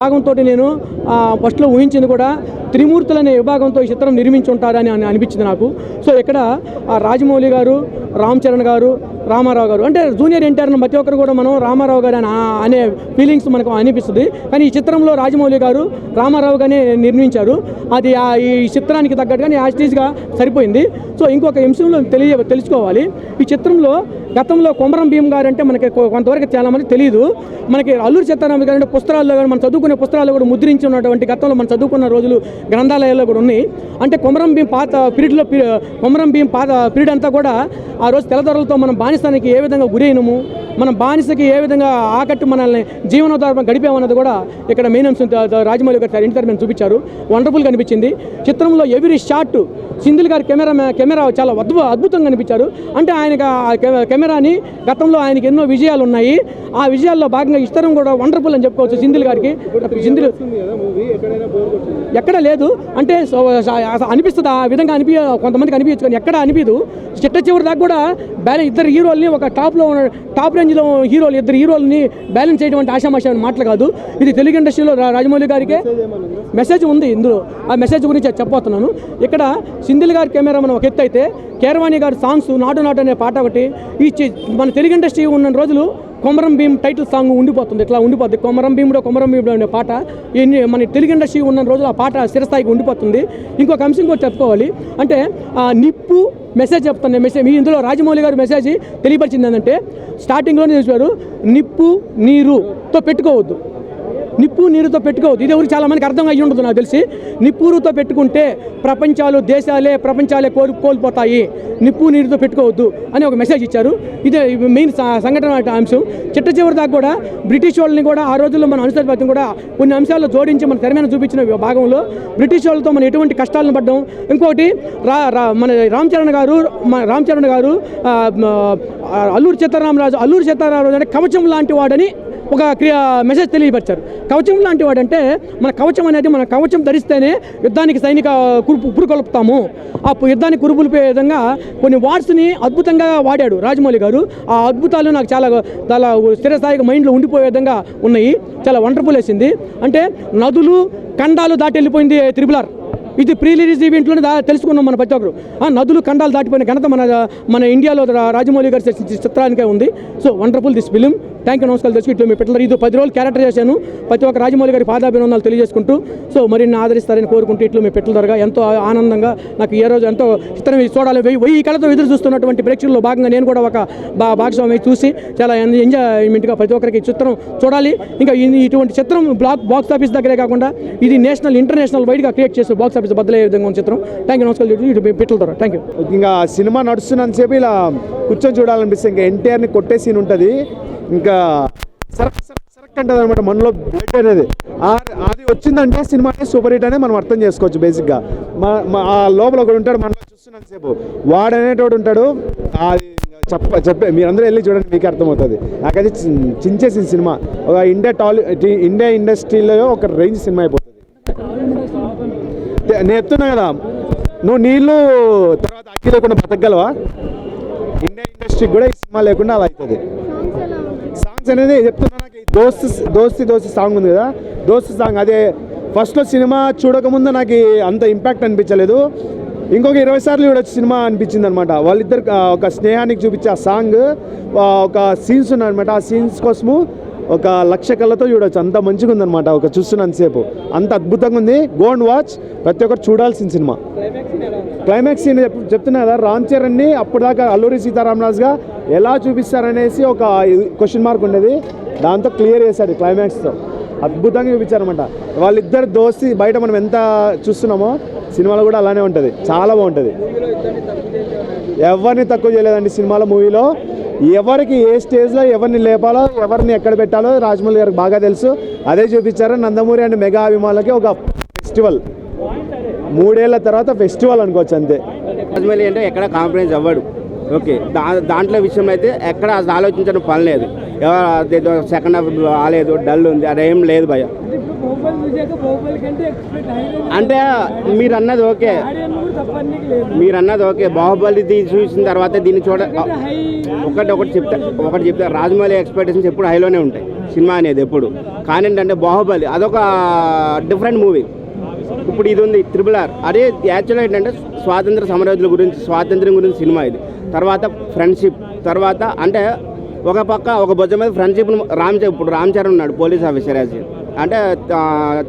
భాగంతో నేను ఆ, ఫస్ట్లో ఊహించింది కూడా త్రిమూర్తులు అనే విభాగంతో ఈ చిత్రం నిర్మించి ఉంటారని అని అనిపించింది నాకు. సో ఇక్కడ ఆ రాజమౌళి గారు రామ్ చరణ్ గారు రామారావు గారు అంటే జూనియర్ ఎన్టీఆర్ ప్రతి ఒక్కరు కూడా మనం రామారావు గారు అని అనే ఫీలింగ్స్ మనకు అనిపిస్తుంది. కానీ ఈ చిత్రంలో రాజమౌళి గారు రామారావు గానే నిర్మించారు. అది ఆ ఈ చిత్రానికి తగ్గట్టుగానే యాస్టీస్గా సరిపోయింది. సో ఇంకొక అంశంలో తెలియ తెలుసుకోవాలి. ఈ చిత్రంలో గతంలో కొమరం భీం గారు అంటే మనకి కొంతవరకు చాలా మంది తెలియదు మనకి అల్లూరి సీతారామ గారు అంటే పుస్తకాల్లో కానీ మనం చదువుకునే పుస్తకాల్లో కూడా ముద్రించి ఉన్నటువంటి గతంలో మనం చదువుకున్న రోజులు గ్రంథాలయాల్లో కూడా ఉన్నాయి. అంటే కొమరం భీం పాత పీరియడ్లో కొమరం భీం పాత పీరియడ్ అంతా కూడా ఆ రోజు తెల్లదొరలతో మనం బానిసానికి ఏ విధంగా గురైనము మనం బానిసకి ఏ విధంగా ఆకట్టు మనల్ని జీవనోధారం గడిపామన్నది కూడా ఇక్కడ మెయిన్ అంశం రాజమౌళి గారు ఇంటర్ మేము చూపించారు. వండర్ఫుల్ కనిపించింది. చిత్రంలో ఎవ్రీ షాట్ సింధిల్ గారి కెమెరా కెమెరా చాలా అద్భుత అద్భుతంగా కనిపించారు. అంటే ఆయన ఆ కెమెరాని గతంలో ఆయనకి ఎన్నో విజయాలు ఉన్నాయి. ఆ విజయాల్లో భాగంగా ఇస్తరం కూడా వండర్ఫుల్ అని చెప్పుకోవచ్చు సింధిల్ గారికి. సింధిల్ ఎక్కడ లేదు. అంటే అనిపిస్తుంది. ఆ విధంగా అనిపి కొంతమందికి అనిపించచ్చు కానీ ఎక్కడ అనిపించదు చిట్ట చివరి దాకా కూడా బ్యాలెన్స్ ఇద్దరు హీరోల్ని ఒక టాప్లో ఉన్న టాప్ రేంజ్లో హీరోలు ఇద్దరు హీరోలని బ్యాలెన్స్ చేయడం ఆశామాషా మాటలు కాదు. ఇది తెలుగు ఇండస్ట్రీలో రాజమౌళి గారికి మెసేజ్ ఉంది ఇందులో. ఆ మెసేజ్ గురించి చెప్పబోతున్నాను. ఇక్కడ సింధిల్ గారి కెమెరా మనం ఒక ఎత్తు అయితే కేరవాణి గారి సాంగ్స్ నాటు నాటు అనే పాట ఒకటి ఈ చి- మన తెలుగు ఇండస్ట్రీ ఉన్న రోజులు కొమరం భీమ్ టైటిల్ సాంగ్ ఉండిపోతుంది. ఇట్లా ఉండిపోతుంది కొమరం భీముడో కొమరం భీముడో అనే పాట ఎన్ని మన తెలుగు ఇండస్ట్రీ ఉన్న రోజులు ఆ పాట స్థిరస్థాయికి ఉండిపోతుంది. ఇంకొక అంశం కూడా చెప్పుకోవాలి. అంటే ఆ నిప్పు మెసేజ్ చెప్తాను మెసేజ్ మీ ఇందులో రాజమౌళి గారు మెసేజ్ తెలియపరిచింది ఏంటంటే స్టార్టింగ్లోనే చూసారు నిప్పు నీరుతో పెట్టుకోవద్దు. నిప్పు నీరుతో పెట్టుకోవద్దు. ఇది ఎవరికి చాలా మందికి అర్థం అయ్యి ఉండదు నాకు తెలిసి. నిప్పురుతో పెట్టుకుంటే ప్రపంచాలు దేశాలే ప్రపంచాలే కోల్ కోల్పోతాయి. నిప్పు నీరుతో పెట్టుకోవద్దు అని ఒక మెసేజ్ ఇచ్చారు. ఇదే మెయిన్ సంఘటన అంశం. చిట్ట చివరి దాకా కూడా బ్రిటిష్ వాళ్ళని కూడా ఆ రోజుల్లో మన అనుసరిపత్యం కూడా కొన్ని అంశాల్లో జోడించి మన తెరమైన చూపించిన భాగంలో బ్రిటిష్ వాళ్ళతో మనం ఎటువంటి కష్టాలను పడ్డాం. ఇంకోటి రా రా- మన రామ్ చరణ్ గారు మన రామ్ చరణ్ గారు అల్లూరు ఆ, అల్లూరు సీతారామరాజు సీతారామరాజు అంటే కవచం లాంటి వాడని ఒక క్రియా మెసేజ్ తెలియపరిచారు. కవచం లాంటి వాడంటే మన కవచం అనేది మన కవచం ధరిస్తేనే యుద్ధానికి సైనిక కురుపు పురుకొలుపుతాము ఆ యుద్ధానికి కురుపులిపే విధంగా కొన్ని వార్డ్స్ని అద్భుతంగా వాడాడు రాజమౌళి గారు. ఆ అద్భుతాలు నాకు చాలా చాలా స్థిరస్థాయిగా మైండ్లో ఉండిపోయే విధంగా ఉన్నాయి. చాలా వండర్ఫుల్ వేసింది. అంటే నదులు ఖండాలు దాటి వెళ్ళిపోయింది త్రిబులార్. ఇది ప్రీ రిలీజ్ ఈవెంట్లోనే దా తెలుసుకున్నాం మన ప్రతి ఒక్కరు. ఆ నదులు ఖండాలు దాటిపోయిన ఘనత మన మన ఇండియాలో రాజమౌళి గారి చి- చిత్రానికే ఉంది. So wonderful this film thank you నమస్కారం తెలుసు ఇట్లా మీ పెట్టారు ఇది పది రోజులు క్యారెక్టర్ చేశాను. ప్రతి ఒక్క రాజమౌళి గారి పాదాభినందనలు తెలియజేసుకుంటూ సో మరిన్ని ఆదరిస్తారని కోరుకుంటూ ఇట్లు మీ పెట్టల ద్వారా ఎంతో ఆనందంగా నాకు ఏ రోజు ఎంతో చిత్రం ఇది చూడాలి. వెయ్యి వెయ్యి కళతో ఎదురు చూస్తున్నటువంటి ప్రేక్షకుల్లో భాగంగా నేను కూడా ఒక బా భాగస్వామి చూసి చాలా ఎంజాయ్మెంట్గా ప్రతి ఒక్కరికి ఈ చిత్రం చూడాలి. ఇంకా ఇటువంటి చిత్రం బ్లాక్ బాక్స్ ఆఫీస్ దగ్గరే కాకుండా ఇది నేషనల్ ఇంటర్నేషనల్ వైడ్గా క్రియేట్ చేసే బాక్స్ ఆఫీస్ బద్దలే విధంగా ఉన్న చిత్రం. థ్యాంక్ యూ నమస్కారం ఇటు మీ థ్యాంక్ యూ ఇంకా సినిమా నడుస్తున్నంతసేపు ఇలా కూర్చొని చూడాలనిపిస్తుంది ఇంకా ఎన్టీఆర్ని కొట్టే సీన్ ఉంటుంది. ఇంకా సరక్ సరక్ సరక్ అంటుంది అనమాట మనలో బ్లడ్ అనేది. అది వచ్చిందంటే సినిమా సూపర్ హిట్ అనేది మనం అర్థం చేసుకోవచ్చు బేసిక్గా మా మా- ఆ లోపల ఒకడు ఉంటాడు మనలో చూస్తున్నంతసేపు వాడనేటోడు ఉంటాడు. అది చెప్ప చెప్పే మీరందరూ వెళ్ళి చూడండి మీకు అర్థమవుతుంది. నాకైతే చించేసింది సినిమా. ఒక ఇండియా టాలీ ఇండియా ఇండస్ట్రీలో ఒక రేంజ్ సినిమా అయిపోతుంది. నేను ఎత్తున్నా కదా. నువ్వు నీళ్ళు తర్వాత అగ్గి లేకుండా బతకగలవా? ఇండియా ఇండస్ట్రీకి కూడా ఈ సినిమా లేకుండా అలా అవుతుంది. సాంగ్స్ అనేది చెప్తున్నా నాకు ఈ దోస్త్ దోస్తి దోస్తి సాంగ్ ఉంది కదా. దోస్త్ సాంగ్ అదే. ఫస్ట్లో సినిమా చూడకముందు నాకు అంత ఇంపాక్ట్ అనిపించలేదు. ఇంకొక ఇరవై సార్లు చూడొచ్చు సినిమా అనిపించింది అనమాట వాళ్ళిద్దరు ఒక స్నేహానికి చూపించే ఆ సాంగ్ ఒక సీన్స్ ఉన్నాయన్నమాట. ఆ సీన్స్ కోసము ఒక లక్ష కళ్ళతో చూడొచ్చు. అంత మంచిగా ఉందన్నమాట ఒక చూస్తున్నంతసేపు అంత అద్భుతంగా ఉంది గోండ్ వాచ్ ప్రతి ఒక్కరు చూడాల్సిన సినిమా. క్లైమాక్స్ సీన్ చెప్తున్నా కదా రామ్ చరణ్ని అప్పటిదాకా అల్లూరి సీతారామరాజుగా ఎలా చూపిస్తారనేసి ఒక క్వశ్చన్ మార్క్ ఉండేది. దాంతో క్లియర్ చేశాడు క్లైమాక్స్తో అద్భుతంగా చూపించారనమాట వాళ్ళిద్దరు దోస్తి బయట మనం ఎంత చూస్తున్నామో సినిమాలో కూడా అలానే ఉంటుంది. చాలా బాగుంటుంది. ఎవరిని తక్కువ చేయలేదండి సినిమాలో మూవీలో ఎవరికి ఏ స్టేజ్లో ఎవరిని లేపాలో ఎవరిని ఎక్కడ పెట్టాలో రాజమౌళి గారికి బాగా తెలుసు. అదే చూపించారు నందమూరి అండ్ మెగా అభిమానులకి ఒక ఫెస్టివల్ మూడేళ్ళ తర్వాత ఫెస్టివల్ అనుకోవచ్చు అంతే. రాజమౌళి అంటే ఎక్కడ కాంప్రమైజ్ అవ్వడు. ఓకే దా దాంట్లో విషయం అయితే ఎక్కడ ఆలోచించడం పని లేదు. సెకండ్ హాఫ్ రాలేదు డల్ ఉంది అదేం లేదు భయ అంటే మీరు అన్నది ఓకే మీరు అన్నది ఓకే. బాహుబలి దీన్ని చూసిన తర్వాత దీన్ని చూడ ఒకటి ఒకటి చెప్తా ఒకటి చెప్తా. రాజమౌళి ఎక్స్పెక్టేషన్స్ ఎప్పుడు హైలోనే ఉంటాయి సినిమా అనేది ఎప్పుడు. కానీ ఏంటంటే బాహుబలి అదొక డిఫరెంట్ మూవీ ఇప్పుడు ఇది ఉంది త్రిబుల్ ఆర్ అదే యాక్చువల్గా ఏంటంటే స్వాతంత్ర సమరయోధుల గురించి స్వాతంత్ర్యం గురించి సినిమా ఇది. తర్వాత ఫ్రెండ్షిప్ తర్వాత అంటే ఒక పక్క ఒక భుజం మీద ఫ్రెండ్షిప్ రామ్ ఇప్పుడు రామ్ చరణ్ ఉన్నాడు పోలీస్ ఆఫీసర్ యాజ్ అంటే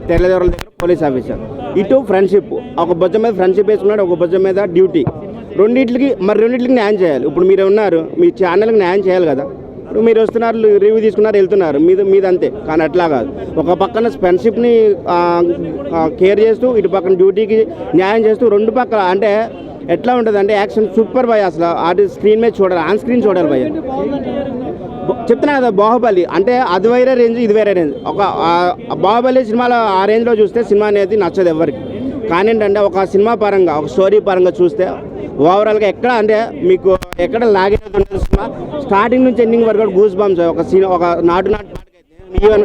తెల్లదొరల దగ్గర పోలీస్ ఆఫీసర్. ఇటు ఫ్రెండ్షిప్. ఒక భుజం మీద ఫ్రెండ్షిప్ వేసుకున్నాడు ఒక భుజం మీద డ్యూటీ. రెండింటికి మరి రెండింటికి న్యాయం చేయాలి. ఇప్పుడు మీరు ఉన్నారు మీ ఛానల్కి న్యాయం చేయాలి కదా. ఇప్పుడు మీరు వస్తున్నారు రివ్యూ తీసుకున్నారు వెళ్తున్నారు. మీద మీద అంతే కానీ అట్లా కాదు. ఒక పక్కన ఫ్రెండ్షిప్ని కేర్ చేస్తూ ఇటు పక్కన డ్యూటీకి న్యాయం చేస్తూ రెండు పక్కల అంటే ఎట్లా ఉంటుంది అంటే యాక్షన్ సూపర్ బాయ్ అసలు. అది స్క్రీన్ మీద చూడాలి ఆన్ స్క్రీన్ చూడాలి భయ చెప్తున్నా కదా బాహుబలి అంటే అది వేరే రేంజ్ ఇది వేరే రేంజ్ ఒక బాహుబలి సినిమాలో ఆ రేంజ్లో చూస్తే సినిమా అనేది నచ్చదు ఎవరికి కానీ ఏంటంటే ఒక సినిమా పరంగా ఒక స్టోరీ పరంగా చూస్తే ఓవరాల్గా ఎక్కడ అంటే మీకు ఎక్కడ లాగేది ఉంటుంది సినిమా స్టార్టింగ్ నుంచి ఎండింగ్ వరకు కూడా గూస్ బాంబ్స్ ఒక సీన్ ఒక నాటు నాటు పాటకైతే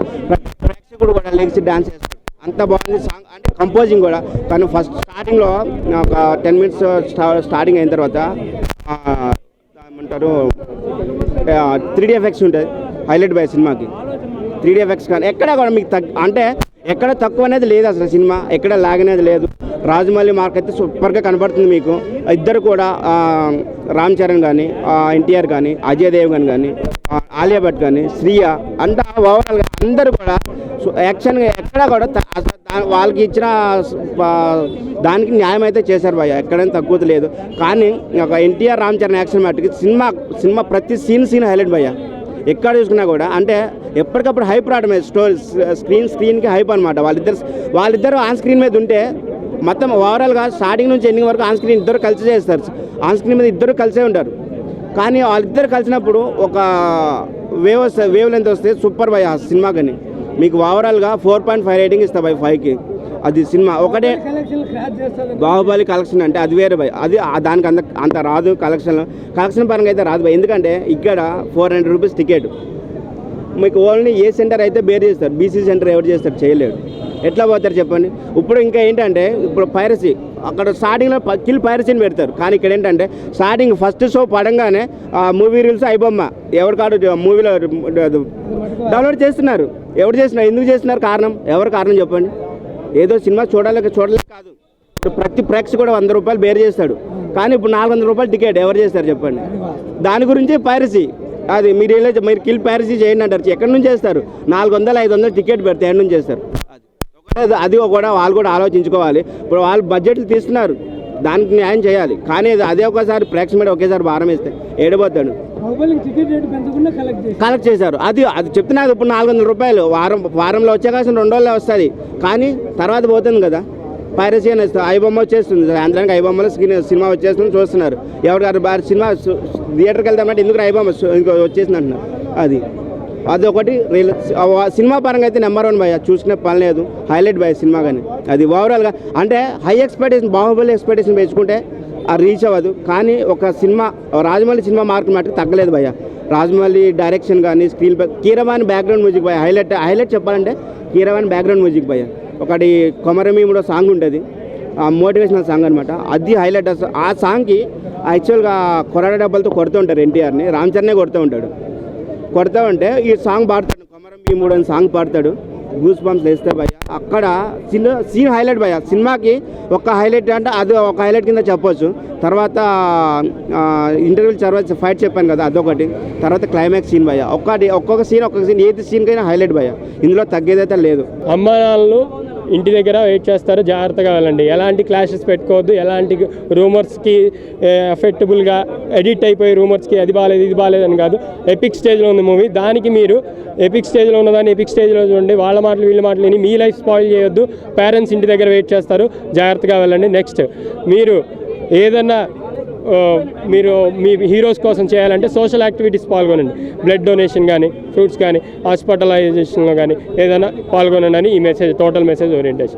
ప్రేక్షకుడు కూడా లెగ్స్ డ్యాన్స్ చేస్తారు. అంత బాగుంది సాంగ్ అంటే కంపోజింగ్ కూడా. కానీ ఫస్ట్ స్టార్టింగ్లో ఒక టెన్ మినిట్స్ స్టార్టింగ్ అయిన తర్వాత ఏమంటారు త్రీ డీ ఎఫెక్ట్స్ ఉంటుంది హైలైట్ బై సినిమాకి త్రీ డీ ఎఫెక్ట్స్ కానీ ఎక్కడ కూడా మీకు తగ్గ అంటే ఎక్కడ తక్కువ అనేది లేదు అసలు సినిమా ఎక్కడ లాగ్ అనేది లేదు. రాజమౌళి మార్క్ అయితే సూపర్గా కనబడుతుంది మీకు. ఇద్దరు కూడా రామ్ చరణ్ కానీ ఎన్టీఆర్ కానీ అజయ్ దేవ్ దేవగన్ కానీ ఆలియా భట్ కానీ శ్రీయ అంతా ఓవరాల్గా అందరూ కూడా యాక్షన్ యాక్షన్గా ఎక్కడ కూడా వాళ్ళకి ఇచ్చిన దానికి న్యాయం అయితే చేశారు భయ్య. ఎక్కడైనా తక్కువ లేదు. కానీ ఒక ఎన్టీఆర్ రామ్ చరణ్ యాక్షన్ మట్టుకి సినిమా సినిమా ప్రతి సీన్ సీన్ హైలైట్ భయ్య. ఎక్కడ చూసుకున్నా కూడా అంటే ఎప్పటికప్పుడు హైప్ రావడం స్టోరీ స్క్రీన్ స్క్రీన్కి హైప్ అనమాట వాళ్ళిద్దరు వాళ్ళిద్దరు ఆన్ స్క్రీన్ మీద ఉంటే మొత్తం ఓవరాల్గా స్టార్టింగ్ నుంచి ఎండింగ్ వరకు ఆన్ స్క్రీన్ ఇద్దరు కలిసి చేస్తారు. ఆన్ స్క్రీన్ మీద ఇద్దరు కలిసే ఉంటారు. కానీ వాళ్ళిద్దరు కలిసినప్పుడు ఒక వేవ్ వస్తే వేవ్ లెంత్ వస్తే సూపర్ భయ సినిమా కానీ. మీకు ఓవరాల్గా ఫోర్ పాయింట్ ఫైవ్ రేటింగ్ ఇస్తా బై ఫైవ్కి. అది సినిమా ఒకటే బాహుబలి కలెక్షన్ అంటే అది వేరే భయ్ అది దానికి అంత అంత రాదు కలెక్షన్. కలెక్షన్ పరంగా అయితే రాదు భయ్ ఎందుకంటే ఇక్కడ ఫోర్ హండ్రెడ్ రూపీస్ టికెట్. మీకు ఓన్లీ ఏ సెంటర్ అయితే బేర్ చేస్తారు బీసీ సెంటర్ ఎవరు చేస్తారు చేయలేడు ఎట్లా పోతారు చెప్పండి? ఇప్పుడు ఇంకా ఏంటంటే ఇప్పుడు పైరసీ అక్కడ స్టార్టింగ్లో కిల్ పైరసీని పెడతారు. కానీ ఇక్కడ ఏంటంటే స్టార్టింగ్ ఫస్ట్ షో పడంగానే ఆ మూవీ రీల్స్ అయిబొమ్మ ఎవరి కాడు మూవీలో డౌన్లోడ్ చేస్తున్నారు. ఎవరు చేస్తున్నారు? ఎందుకు చేస్తున్నారు కారణం? ఎవరు కారణం చెప్పండి? ఏదో సినిమా చూడలేక చూడలేక కాదు. ఇప్పుడు ప్రతి ప్రేక్ష కూడా వంద రూపాయలు బేర్ చేస్తాడు. కానీ ఇప్పుడు నాలుగు వందల రూపాయలు టికెట్ ఎవరు చేస్తారు చెప్పండి? దాని గురించి పైరసీ అది మీరు మీరు కిల్ పైరసీ చేయండి అంటారు. ఎక్కడి నుంచి చేస్తారు? నాలుగు వందలు ఐదు వందలు టికెట్ పెడితే ఎక్కడి నుంచి చేస్తారు? అది అది కూడా వాళ్ళు కూడా ఆలోచించుకోవాలి. ఇప్పుడు వాళ్ళు బడ్జెట్లు తీస్తున్నారు. దానికి న్యాయం చేయాలి. కానీ అది- అదే ఒకసారి ప్రేక్ష మీద ఒకేసారి భారం రేటు పెంచకుండా కలెక్ట్ చేశారు. అది అది చెప్తున్నారు. ఇప్పుడు నాలుగు వందల రూపాయలు. వారం వారంలో వచ్చే కాసిన రెండు రోజుల్లో వస్తుంది. కానీ తర్వాత పోతుంది కదా. పైరసీ అని ఐబొమ్మ వచ్చేస్తుంది. సాయంత్రానికి ఐబొమ్మలో సినిమా వచ్చేస్తుంది చూస్తున్నారు. ఎవరు గారు సినిమా థియేటర్కి వెళ్తామంటే ఎందుకు ఐబొమ్మ ఇంకో వచ్చేసింది అంటున్నారు. అది. అది ఒకటి రీల్ ఆ సినిమా పరంగా అయితే నెంబర్ వన్ భయ చూసిన పని లేదు. హైలైట్ భయ సినిమా కానీ. అది ఓవరాల్గా అంటే హై ఎక్స్పెక్టేషన్ బాహుబలి ఎక్స్పెక్టేషన్ పెంచుకుంటే ఆ రీచ్ అవ్వదు. కానీ ఒక సినిమా రాజమౌళి సినిమా మార్క్ మటుకు తగ్గలేదు భయ్య. రాజమౌళి డైరెక్షన్ కానీ స్క్రీన్ కీరవాణి బ్యాక్గ్రౌండ్ మ్యూజిక్ భయ హైలైట్ హైలైట్ చెప్పాలంటే కీరవాణి బ్యాక్గ్రౌండ్ మ్యూజిక్ భయ ఒకటి కొమరమీముడో సాంగ్ ఉంటుంది. ఆ మోటివేషనల్ సాంగ్ అనమాట అది హైలైట్ ఆ సాంగ్కి యాక్చువల్గా కొరడ డబ్బలతో కొడుతూ ఉంటారు ఎన్టీఆర్ని. రామ్ చరణే కొడుతూ ఉంటాడు. కొడతా ఉంటే ఈ సాంగ్ పాడతాడు. కొమరం భీముడు అని సాంగ్ పాడతాడు. గూస్ బంప్స్ వేస్తే భయ అక్కడ సినిమా సీన్ హైలైట్ భయ సినిమాకి ఒక హైలైట్ అంటే అది ఒక హైలైట్ కింద చెప్పొచ్చు. తర్వాత ఇంటర్వ్యూ తర్వాత ఫైట్ చెప్పాను కదా అదొకటి. తర్వాత క్లైమాక్స్ సీన్ భయ ఒక్కటి ఒక్కొక్క సీన్ ఒక్కొక్క సీన్ ఏది సీన్కైనా హైలైట్ భయ ఇందులో తగ్గేదైతే లేదు. అమ్మ ఇంటి దగ్గర వెయిట్ చేస్తారు జాగ్రత్తగా వెళ్ళండి. ఎలాంటి క్లాషెస్ పెట్టుకోవద్దు ఎలాంటి రూమర్స్కి ఎఫెక్టబుల్గా ఎడిట్ అయిపోయి రూమర్స్కి అది బాగాలేదు ఇది బాగాలేదు అని కాదు. ఎపిక్ స్టేజ్లో ఉంది మూవీ దానికి మీరు ఎపిక్ స్టేజ్లో ఉన్నదాన్ని ఎపిక్ స్టేజ్లో చూడండి. వాళ్ళ మాటలు వీళ్ళ మాటలు విని మీ లైఫ్ స్పాయిల్ చేయొద్దు. పేరెంట్స్ ఇంటి దగ్గర వెయిట్ చేస్తారు. జాగ్రత్తగా వెళ్ళండి. నెక్స్ట్ మీరు ఏదన్నా మీరు మీ హీరోస్ కోసం చేయాలంటే సోషల్ యాక్టివిటీస్ పాల్గొనండి. బ్లడ్ డొనేషన్ కానీ ఫ్రూట్స్ కానీ హాస్పిటలైజేషన్లో కానీ ఏదైనా పాల్గొనండి అని ఈ మెసేజ్ టోటల్ మెసేజ్ ఓరియంటేషన్.